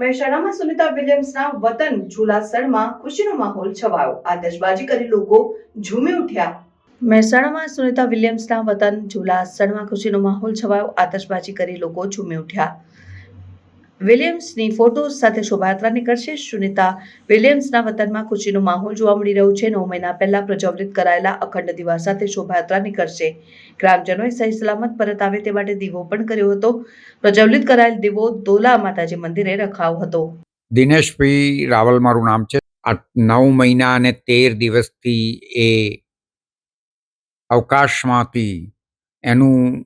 મહેસાણામાં સુનિતા વિલિયમ્સના વતન ઝુલાસણમાં ખુશીનો માહોલ છવાયો. આતશબાજી કરી લોકો ઝૂમી ઉઠ્યા. મહેસાણામાં સુનિતા વિલિયમ્સના વતન ઝુલાસણમાં ખુશીનો માહોલ છવાયો. આતશબાજી કરી લોકો ઝૂમી ઉઠ્યા. વિલિયમ્સની ફોટો સાથે શોભાયાત્રા કરશે સુનિતા. વિલિયમ્સના વતનમાં ખુશીનો માહોલ જોવા મળી રહ્યો છે. નવ મહિના પહેલા પ્રજ્વલિત કરાયેલા અખંડ દીવા સાથે શોભાયાત્રા નીકળશે ગ્રામજનોએ સહી સલામત પરત આવે તે માટે દીવો પણ કર્યો હતો. પ્રજ્વલિત કરાયેલ દીવો દોલા માતાજી મંદિરે રખાયો હતો. દિનેશભાઈ રાવલ મારું નામ છે. આ નવ મહિના અને તેર દિવસથી એ અવકાશમાંથી એનું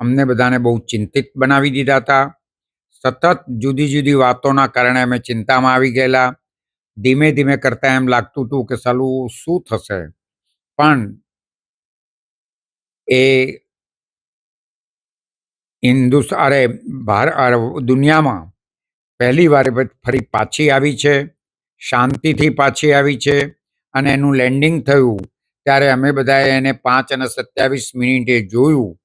અમને બધાને બહુ ચિંતિત બનાવી દીધા હતા. સતત જુદી જુદી વાતોના કારણે અમે ચિંતામાં આવી ગયેલા. ધીમે ધીમે કરતા એમ લાગતું હતું કે સાલું શું થશે? પણ એ હિન્દુસ્ત અરે, ભાર દુનિયામાં પહેલી વાર ફરી પાછી આવી છે. શાંતિથી પાછી આવી છે અને એનું લેન્ડિંગ થયું. ત્યારે અમે બધાએ એને પાંચ અને સત્યાવીસ મિનિટે જોયું.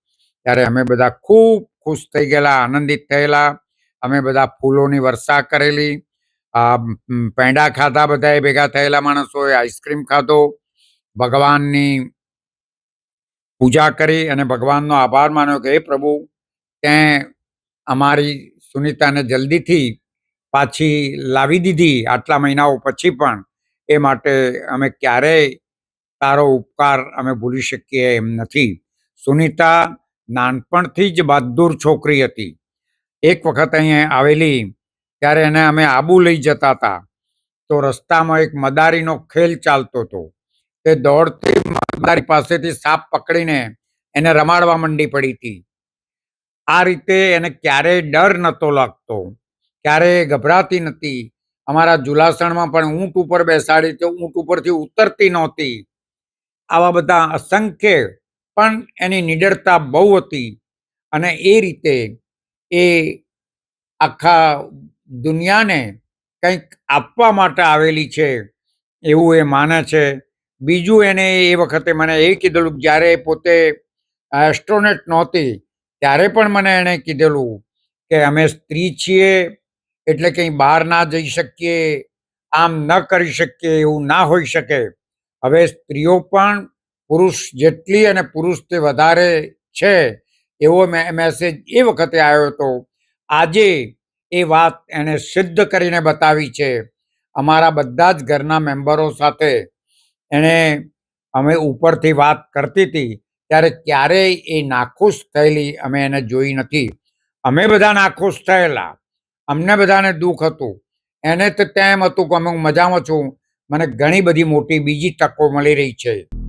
ત્યારે અમે બધા ખૂબ ખુશ થઈ ગયેલા, આનંદિત થયેલા. અમે બધા ફૂલોની વર્ષા કરેલી. પેંડા ખાધા બધાએ ભેગા થયેલા માણસોએ આઈસ્ક્રીમ ખાધો. ભગવાનની પૂજા કરી અને ભગવાનનો આભાર માન્યો કે, હે પ્રભુ તે અમારી સુનિતાને જલ્દીથી પાછી લાવી દીધી આટલા મહિનાઓ પછી પણ. એ માટે અમે ક્યારેય તારો ઉપકાર અમે ભૂલી શકીએ એમ નથી. સુનિતા નાનપણથી જ બહાદુર છોકરી હતી. એક વખત અહીંયા આવેલી, ત્યારે એને અમે આબુ લઈ જતા હતા. તો રસ્તામાં એક મદારીનો ખેલ ચાલતો હતો. તે દોડતી મદારી પાસેથી સાપ પકડીને એને રમાડવા માંડી પડી હતી. આ રીતે એને ક્યારેય ડર નહોતો લાગતો, ક્યારેય ગભરાતી નથી અમારા જુલાસણમાં પણ ઊંટ ઉપર બેસાડી તો ઊંટ ઉપરથી ઉતરતી નહોતી. આવા બધા અસંખ્ય, પણ એની નિડરતા બહુ હતી. અને એ રીતે એ આખા દુનિયાને કંઈક આપવા માટે આવેલી છે, એવું એ માને છે. બીજું એને એ વખતે મને એ કીધેલું જ્યારે પોતે એસ્ટ્રોનેટ નહોતી, ત્યારે પણ મને એણે કીધેલું કે અમે સ્ત્રી છીએ, એટલે કંઈ બહાર ના જઈ શકીએ, આમ ન કરી શકીએ, એવું ના હોઈ શકે. હવે સ્ત્રીઓ પણ પુરુષ જેટલી અને પુરુષથી વધારે છે એવો મેસેજ એ વખતે આવ્યો હતો. આજે એ વાત એણે સિદ્ધ કરીને બતાવી છે. અમારા બધા જ ઘરના મેમ્બરો સાથે એણે અમે ઉપરથી વાત કરતી હતી. ત્યારે ક્યારેય એ નાખુશ થયેલી અમે એને જોઈ નથી. અમે બધા નાખુશ થયેલા. અમને બધાને દુઃખ હતું. એને તો તેમ હતું કે અમે હું મજામાં છું. મને ઘણી બધી મોટી બીજી તકો મળી રહી છે.